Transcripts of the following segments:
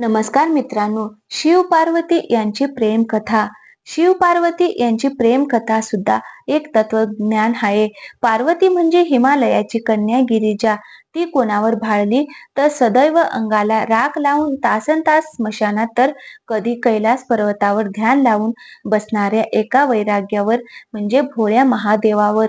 नमस्कार मित्रांनो शिव पार्वती यांची प्रेम कथा शिव पार्वती यांची प्रेम कथा सुद्धा एक तत्वज्ञान आहे. पार्वती म्हणजे हिमालयाची कन्या गिरिजा. ती कोणावर भाळली तर सदैव अंगाला राख लावून तासन तास स्मशानात तर कधी कैलास पर्वतावर ध्यान लावून बसणाऱ्या एका वैराग्यावर म्हणजे भोळ्या महादेवावर.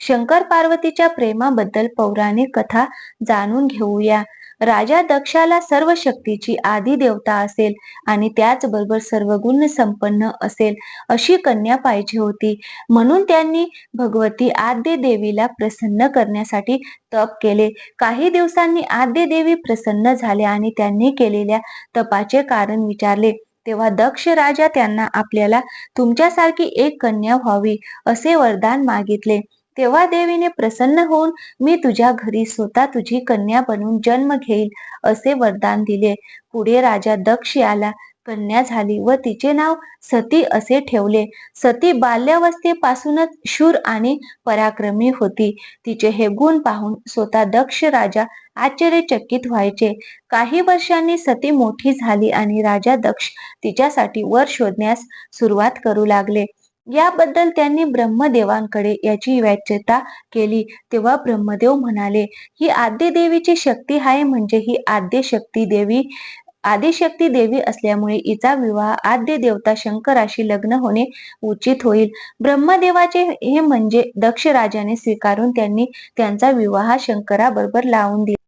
शंकर पार्वतीच्या प्रेमाबद्दल पौराणिक कथा जाणून घेऊया. राजा दक्षाला सर्व शक्तीची आदी देवता असेल आणि त्याचबरोबर सर्व गुण संपन्न असेल अशी कन्या पाहिजे होती. म्हणून त्यांनी भगवती आद्य देवीला प्रसन्न करण्यासाठी तप केले. काही दिवसांनी आद्य देवी प्रसन्न झाल्या आणि त्यांनी केलेल्या तपाचे कारण विचारले. तेव्हा दक्ष राजा त्यांना आपल्याला तुमच्यासारखी एक कन्या व्हावी असे वरदान मागितले. तेव्हा देवीने प्रसन्न होऊन मी तुझ्या घरी स्वतः तुझी कन्या बनून जन्म घेईल असे वरदान दिले. पुढे राजा दक्ष याला कन्या झाली व तिचे नाव सती असे ठेवले. सती बाल्यावस्थेपासूनच शूर आणि पराक्रमी होती. तिचे हे गुण पाहून स्वतः दक्ष राजा आश्चर्यचकित व्हायचे. काही वर्षांनी सती मोठी झाली आणि राजा दक्ष तिच्यासाठी वर शोधण्यास सुरुवात करू लागले. याबद्दल त्यांनी ब्रह्मदेवांकडे याची व्याच्यता केली. तेव्हा ब्रह्मदेव म्हणाले ही आद्य देवीची शक्ती आहे म्हणजे ही आद्य शक्ती देवी आदिशक्ती देवी असल्यामुळे हिचा विवाह आद्य देवता शंकराशी लग्न होणे उचित होईल. ब्रह्मदेवाचे हे म्हणजे दक्ष राजाने स्वीकारून त्यांनी त्यांचा विवाह शंकराबरोबर लावून दिला.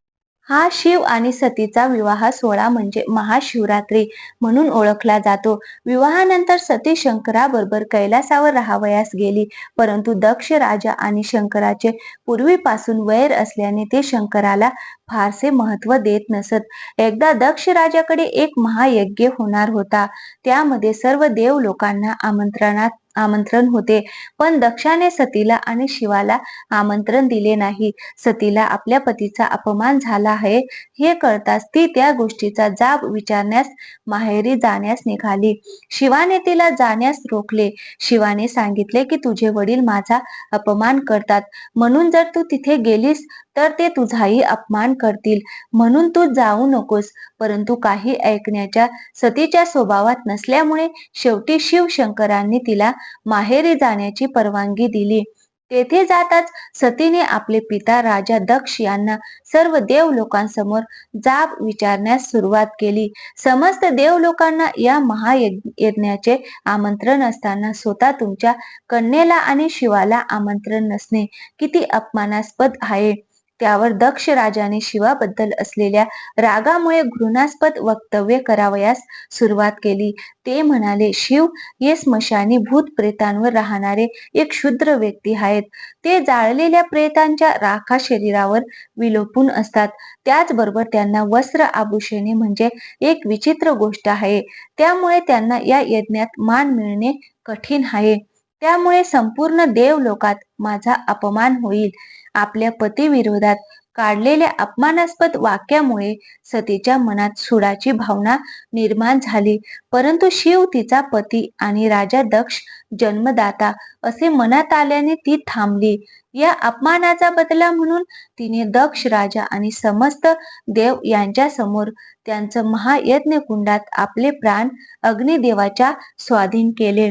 हा शिव आणि सतीचा विवाह सोहळा म्हणजे महाशिवरात्री म्हणून ओळखला जातो. विवाहानंतर सती शंकराबरोबर कैलासावर राहावयास गेली. परंतु दक्ष राजा आणि शंकराचे पूर्वीपासून वैर असल्याने ते शंकराला फारसे महत्त्व देत नसत. एकदा दक्ष राजाकडे एक महायज्ञ होणार होता. त्यामध्ये सर्व देव लोकांना आमंत्रणात आमंत्रण होते. पण दक्षाने सतीला आणि शिवाला आमंत्रण दिले नाही. सतीला आपल्या पतीचा अपमान झाला आहे. हे कळताच ती त्या गोष्टीचा जाब विचारण्यास माहेरी जाण्यास निघाली. शिवाने तिला जाण्यास रोखले. शिवाने सांगितले की तुझे वडील माझा अपमान करतात. म्हणून जर तू तिथे गेलीस तर ते तुझाही अपमान करतील. म्हणून तू जाऊ नकोस. परंतु काही ऐकण्याच्या सतीच्या स्वभावात नसल्यामुळे शेवटी शिव शंकरांनी तिला माहेरी जाण्याची परवानगी दिली. तेथे जाताच सतीने आपले पिता राजा दक्ष यांना सर्व देव लोकांसमोर जाब विचारण्यास सुरुवात केली. समस्त देव लोकांना या महायज्ञाचे आमंत्रण असताना स्वतः तुमच्या कन्येला आणि शिवाला आमंत्रण नसणे किती अपमानास्पद आहे. त्यावर दक्ष राजाने शिवाबद्दल असलेल्या रागामुळे घृणास्पद वक्तव्य करावयास सुरुवात केली. ते म्हणाले शिव हे स्मशानी भूत प्रेतांवर राहणारे एक क्षुद्र व्यक्ती आहेत. ते जाळलेल्या प्रेतांच्या राखा शरीरावर विलोपून असतात. त्याचबरोबर त्यांना वस्त्र आभूषणे म्हणजे एक विचित्र गोष्ट आहे. त्यामुळे त्यांना या यज्ञात मान मिळणे कठीण आहे. त्यामुळे संपूर्ण देवलोकात माझा अपमान होईल. आपल्या पतीविरोधात काढलेल्या अपमानास्पद वाक्यामुळे सतीच्या मनात सुडाची भावना निर्माण झाली. परंतु शिव तिचा पती आणि राजा दक्ष जन्मदाता असे मनात आल्याने ती थांबली. या अपमानाचा बदला म्हणून तिने दक्ष राजा आणि समस्त देव यांच्या समोर त्यांचं महायज्ञ कुंडात आपले प्राण अग्निदेवाच्या स्वाधीन केले.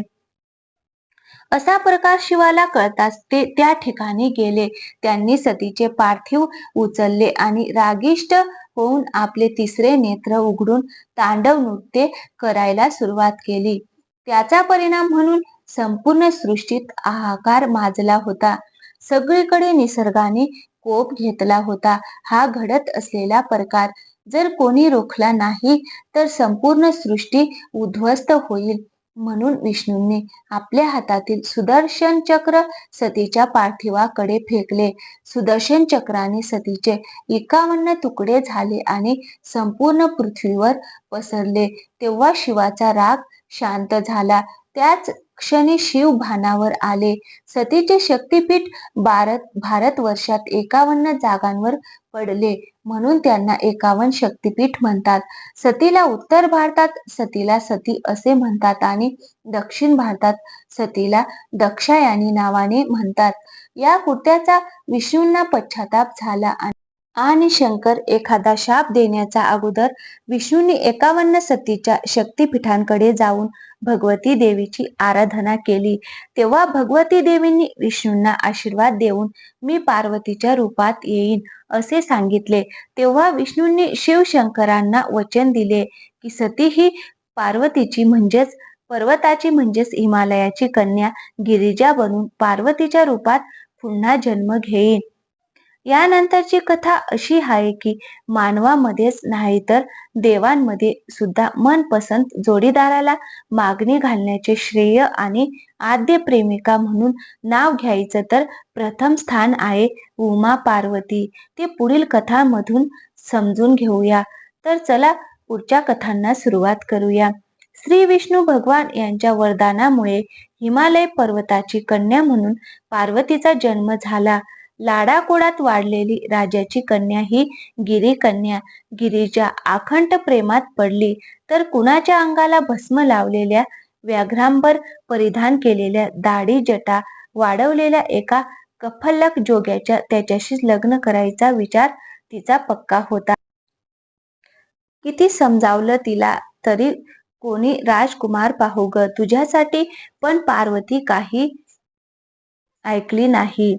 असा प्रकार शिवाला कळताच ते त्या ठिकाणी गेले. त्यांनी सतीचे पार्थिव उचलले आणि रागिष्ट होऊन आपले तिसरे नेत्र उघडून तांडव नृत्य करायला सुरुवात केली. त्याचा परिणाम म्हणून संपूर्ण सृष्टीत हाहाकार माजला होता. सगळीकडे निसर्गाने कोप घेतला होता. हा घडत असलेला प्रकार जर कोणी रोखला नाही तर संपूर्ण सृष्टी उद्ध्वस्त होईल. म्हणून विष्णूंनी आपल्या हातातील सुदर्शन चक्र सतीच्या पार्थिवाकडे फेकले. सुदर्शन चक्राने सतीचे एकावन्न तुकडे झाले आणि संपूर्ण पृथ्वीवर पसरले. तेव्हा शिवाचा राग शांत झाला. त्याच क्षणी शिव भानावर आले. सतीचे शक्तीपीठ भारत भारत वर्षात एकावन्न जागांवर पडले. म्हणून त्यांना एकावन्न शक्तीपीठ म्हणतात. सतीला उत्तर भारतात सतीला सती असे म्हणतात आणि दक्षिण भारतात सतीला दक्षायानी नावाने म्हणतात. या कृत्याचा विष्णूंना पश्चाताप झाला आणि शंकर एखादा शाप देण्याचा अगोदर विष्णूंनी एकावन्न सतीच्या शक्तिपीठांकडे जाऊन भगवती देवीची आराधना केली. तेव्हा भगवती देवींनी विष्णूंना आशीर्वाद देऊन मी पार्वतीच्या रूपात येईन असे सांगितले. तेव्हा विष्णूंनी शिवशंकरांना वचन दिले की सती ही पार्वतीची म्हणजेच पर्वताची म्हणजेच हिमालयाची कन्या गिरिजा बनून पार्वतीच्या रूपात पुन्हा जन्म घेईन. यानंतरची कथा अशी आहे की मानवामध्येच नाही तर देवांमध्ये सुद्धा मनपसंत जोडीदाराला मागणी घालण्याचे श्रेय आणि आद्य प्रेमिका म्हणून नाव घ्यायचं तर प्रथम स्थान आहे उमा पार्वती. ते पुढील कथांमधून समजून घेऊया. तर चला पुढच्या कथांना सुरुवात करूया. श्री विष्णू भगवान यांच्या वरदानामुळे हिमालय पर्वताची कन्या म्हणून पार्वतीचा जन्म झाला. लाडाकोडात वाढलेली राजाची कन्या ही गिरी कन्या गिरीच्या आखंड प्रेमात पडली तर कुणाच्या अंगाला भस्म लावलेल्या व्याघ्रांबर परिधान केलेल्या दाढी जटा वाढवलेल्या एका कफलक जोग्याच्या त्याच्याशी लग्न करायचा विचार तिचा पक्का होता. किती समजावलं तिला तरी कोणी राजकुमार पाहू ग तुझ्यासाठी पण पार्वती काही ऐकली नाही.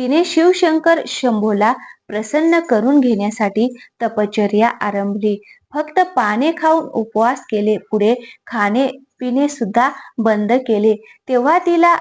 तिने शिवशंकर शंभूला प्रसन्न करून घेण्यासाठी तपश्चर्या आरंभली. फक्त पाने खाऊन उपवास केले पुढे खाणे पिणे सुद्धा बंद केले. तेव्हा तिला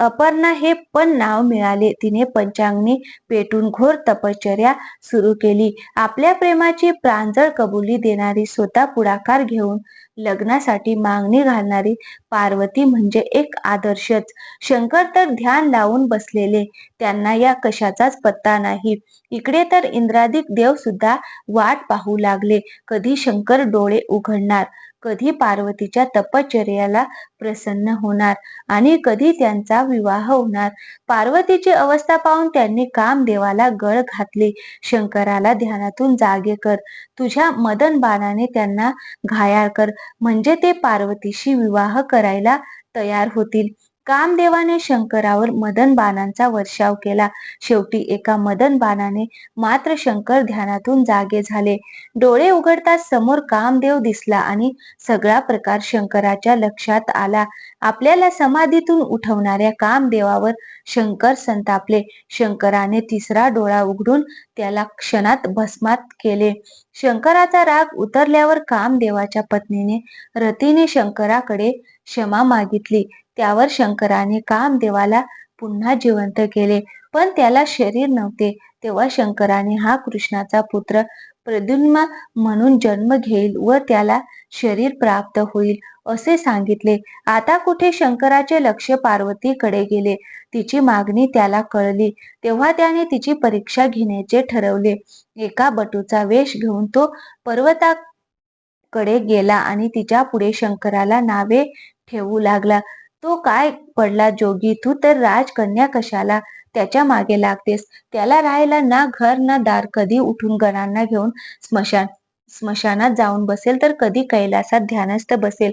अपर्णा हे पण नाव मिळाले. तिने पंचांगणी पेटून घोर तपश्चर्या सुरू केली. आपल्या प्रेमाची प्रांजळ कबुली देणारी स्वतः पुढाकार घेऊन लग्नासाठी मागणी घालणारी पार्वती म्हणजे एक आदर्शच. शंकर तर ध्यान लावून बसलेले. त्यांना या कशाचाच पत्ता नाही. इकडे तर इंद्रादिक देव सुद्धा वाट पाहू लागले. कधी शंकर डोळे उघडणार? कधी पार्वतीच्या तपश्चर्याला प्रसन्न होणार? आणि कधी त्यांचा विवाह होणार? पार्वतीची अवस्था पाहून त्यांनी कामदेवाला गळ घातली. शंकराला ध्यानातून जागे कर. तुझ्या मदन बाणाने त्यांना घायाळ कर. म्हणजे ते पार्वतीशी विवाह करायला तयार होतील. कामदेवाने शंकरावर मदन बाणांचा वर्षाव केला. शेवटी एका मदन बाणाने मात्र शंकर ध्यानातून जागे झाले. डोळे उघडताच समोर कामदेव दिसला आणि सगळा प्रकार शंकराच्या लक्षात आला. आपल्याला समाधीतून उठवणाऱ्या कामदेवावर शंकर संतापले. शंकराने तिसरा डोळा उघडून त्याला क्षणात भस्मात केले. शंकराचा राग उतरल्यावर कामदेवाच्या पत्नीने रतीने शंकराकडे क्षमा मागितली. त्यावर शंकराने कामदेवाला पुन्हा जिवंत केले. पण त्याला शरीर नव्हते. तेव्हा शंकराने हा कृष्णाचा पुत्र प्रद्युम्न म्हणून जन्म घेईल व त्याला शरीर प्राप्त होईल असे सांगितले. आता कुठे शंकराचे लक्ष पार्वतीकडे गेले? तिची मागणी त्याला कळली. तेव्हा त्याने तिची परीक्षा घेण्याचे ठरवले. एका बटूचा वेश घेऊन तो पर्वताकडे गेला आणि तिच्या पुढे शंकराला नावे ठेवू लागला. तो काय पडला जोगी? तू तर राजकन्या कशाला? त्याच्यामागे लागतेस. त्याला राहायला ना घर ना दार कधी उठून गणांना घेऊन स्मशान स्मशानात जाऊन बसेल तर कधी कैलासात ध्यानस्थ बसेल.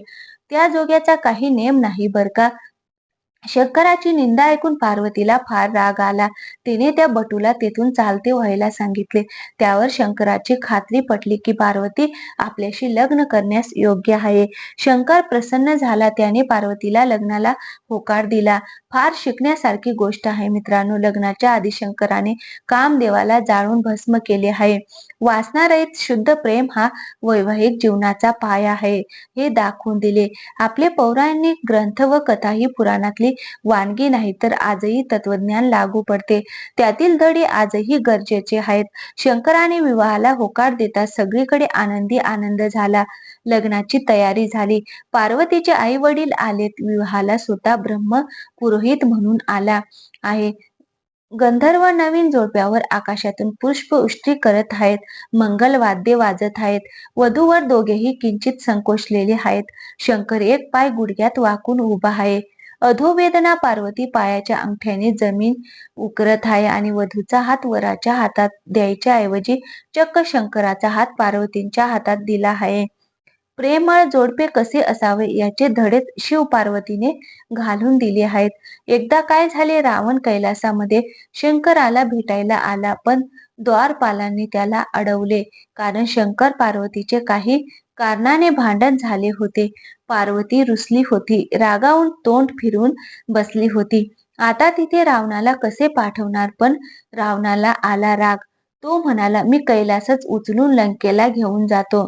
त्या जोग्याचा काही नेम नाही बर का? शंकराची निंदा ऐकून पार्वतीला फार राग आला. तिने त्या बटूला तेथून चालते व्हायला सांगितले. त्यावर शंकराची खात्री पटली की पार्वती आपल्याशी लग्न करण्यास योग्य आहे. शंकर प्रसन्न झाला. त्याने पार्वतीला लग्नाला होकार दिला. फार शिकण्यासारखी गोष्ट आहे मित्रांनो. लग्नाच्या आधी शंकराने कामदेवाला जाळून भस्म केले आहे. वासनारहित शुद्ध प्रेम हा वैवाहिक जीवनाचा पाया आहे. हे दाखवून दिले. आपले पौराणिक ग्रंथ व कथा ही पुराणातली वानगी नाही तर आजही तत्वज्ञान लागू पडते. त्यातील धडे आजही गरजेचे आहेत. शंकराने विवाहाला होकार देता सगळीकडे आनंदी आनंद झाला. लग्नाची तयारी झाली. पार्वतीचे आई वडील आलेत. विवाहाला स्वतः ब्रह्म पुरोहित म्हणून आला आहे. गंधर्व नवीन जोडप्यावर आकाशातून पुष्प उष्टी करत आहेत. मंगल वाद्य वाजत आहेत. वधूवर दोघेही किंचित संकोचलेले आहेत. शंकर एक पाय गुडघ्यात वाकून उभा आहे. अधोवेदना पार्वती पायाच्या अंगठ्याने जमीन उकरत आहे आणि वधूचा हात वराच्या हातात द्यायच्या ऐवजी चक्क शंकराचा हात पार्वतींच्या हातात दिला आहे. प्रेमळ जोडपे कसे असावे याचे धडे शिव पार्वतीने घालून दिले आहेत. एकदा काय झाले रावण कैलासामध्ये शंकराला भेटायला आला पण द्वारपालांनी त्याला अडवले. कारण शंकर पार्वतीचे काही कारणाने भांडण झाले होते. पार्वती रुसली होती. रागावून तोंड फिरून बसली होती. आता तिथे रावणाला कसे पाठवणार? पण रावणाला आला राग. तो म्हणाला मी कैलासच उचलून लंकेला घेऊन जातो.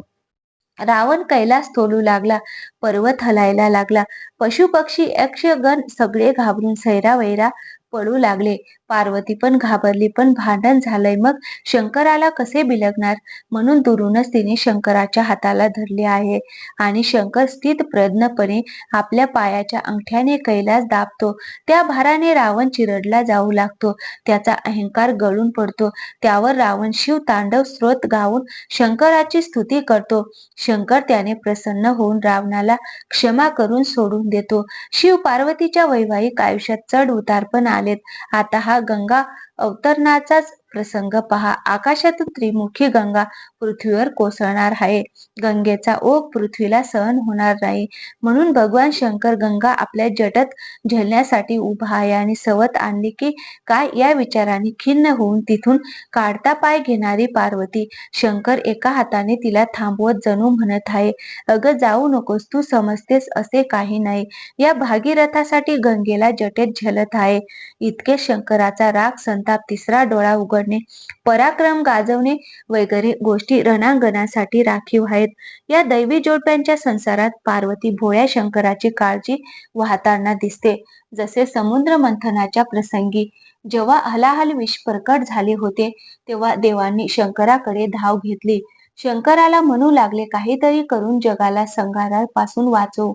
रावण कैलास तोलू लागला. पर्वत हलायला लागला. पशु पक्षी यक्षगण सगळे घाबरून सैरावैरा पडू लागले. पार्वती पण घाबरली पण भांडण झालंय. मग शंकराला कसे बिलगणार? म्हणून दुरूनच तिने शंकराच्या हाताला धरले आहे. आणि शंकर स्थित प्रज्ञपणे आपल्या पायाच्या अंगठ्याने कैलास दाबतो. त्या भाराने रावण चिरडला जाऊ लागतो. त्याचा अहंकार गळून पडतो. त्यावर रावण शिव तांडव स्रोत गाऊन शंकराची स्तुती करतो. शंकर त्याने प्रसन्न होऊन रावणाला क्षमा करून सोडून देतो. शिव पार्वतीच्या वैवाहिक आयुष्यात चढ उतार पण आलेत. आता हा गंगा अवतरणाचाच प्रसंग पहा. आकाशातून त्रिमुखी गंगा पृथ्वीवर कोसळणार आहे. गंगेचा ओघ पृथ्वीला सहन होणार नाही. म्हणून भगवान शंकर गंगा आपल्या जटत झेलण्यासाठी उभा आहे आणि सवत आणली की काय? या विचाराने खिन्न होऊन तिथून काढता पाय घेणारी पार्वती शंकर एका हाताने तिला थांबवत जणू म्हणत आहे अगं जाऊ नकोस. तू समजतेस असे काही नाही. या भागीरथासाठी गंगेला जटेत झेलत आहे. इतके शंकराचा राग संताप तिसरा डोळा उघडणे पराक्रम गाजवणे वगैरे गोष्टी रणांगणासाठी राखीव आहेत. या दैवी जोडप्यांच्या संसारात पार्वती भोळ्या शंकराची काळजी वाहताना दिसते. जसे समुद्र मंथनाच्या प्रसंगी जेव्हा हलाहल विष प्रकट झाले होते तेव्हा देवांनी शंकराकडे धाव घेतली. शंकराला म्हणू लागले काहीतरी करून जगाला संघारापासून वाचव.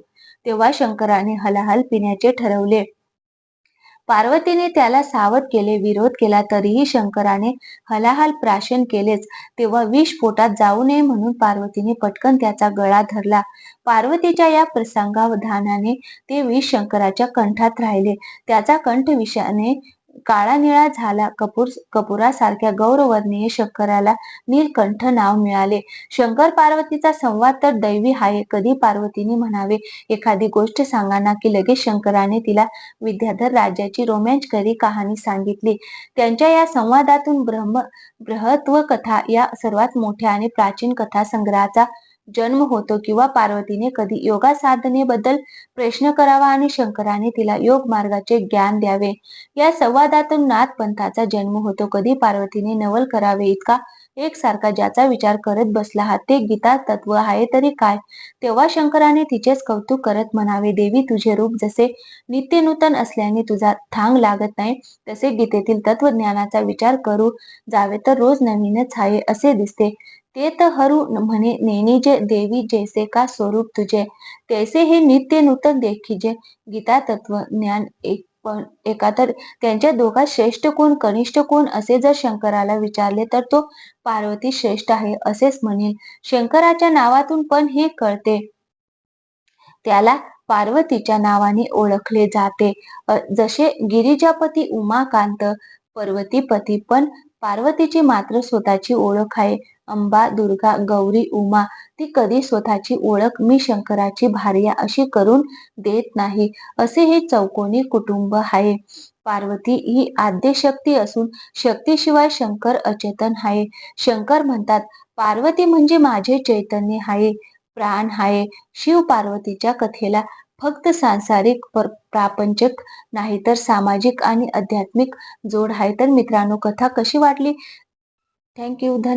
तेव्हा शंकराने हलाहल पिण्याचे ठरवले. पार्वतीने त्याला सावध केले विरोध केला तरीही शंकराने हलाहल प्राशन केलेच. तेव्हा विष पोटात जाऊ नये म्हणून पार्वतीने पटकन त्याचा गळा धरला. पार्वतीच्या या प्रसंगावधानाने ते विष शंकराच्या कंठात राहिले. त्याचा कंठ विषाने काळा निळा झाला. कपूर कपुरासारख्या गौरवर्णीय शंकराला नीलकंठ नाव मिळाले. शंकर पार्वतीचा संवाद तर दैवी आहे. कधी पार्वतीने म्हणावे एखादी गोष्ट सांगा ना की लगेच शंकराने तिला विद्याधर राजाची रोमॅन्चकरी कहाणी सांगितली. त्यांच्या या संवादातून ब्रह्म बृहत्व कथा या सर्वात मोठ्या आणि प्राचीन कथा संग्रहाचा जन्म होतो किंवा पार्वतीने कधी योगा साधनेबद्दल प्रश्न करावा आणि शंकराने तिला योग मार्गाचे ज्ञान द्यावे. या संवादातून नाथ पंथाचा जन्म होतो. कधी पार्वतीने नवल करावे इतका एकसारखा ज्याचा विचार करत बसला. हा ते गीता तत्व आहे तरी काय? तेव्हा शंकराने तिचेच कौतुक करत म्हणावे देवी तुझे रूप जसे नित्य नूतन असल्याने तुझा थांग लागत नाही तसे गीतेतील तत्वज्ञानाचा विचार करू जावे तर रोज नवीनच आहे असे दिसते. ते तर हरू म्हणे नेणी जे देवी जैसे का स्वरूप तुझे तैसे हे नित्य नूतन देखीजे. गीता तत्व ज्ञान एक पण एका तर त्यांच्या दोघात श्रेष्ठ कोण कनिष्ठ कोण असे जर शंकराला विचारले तर तो पार्वती श्रेष्ठ आहे असेच म्हणेल. शंकराच्या नावातून पण हे कळते. त्याला पार्वतीच्या नावाने ओळखले जाते. जसे गिरिजापती उमाकांत पर्वतीपती पण पार्वतीची मात्र स्वतःची ओळख आहे. अंबा दुर्गा गौरी उमा ती कधी स्वतःची ओळख मी शंकराची भार्या अशी करून देत नाही असे हे चौकोनी कुटुंब आहे. पार्वती ही आद्य शक्ती असून शक्तीशिवाय शंकर अचेतन आहे. शंकर म्हणतात पार्वती म्हणजे माझे चैतन्य आहे प्राण आहे. शिव पार्वतीच्या कथेला फक्त सांसारिक प्रापंचक नाही तर सामाजिक आणि आध्यात्मिक जोड आहे. तर मित्रांनो कथा कशी वाटली? थँक्यू धन्यवाद.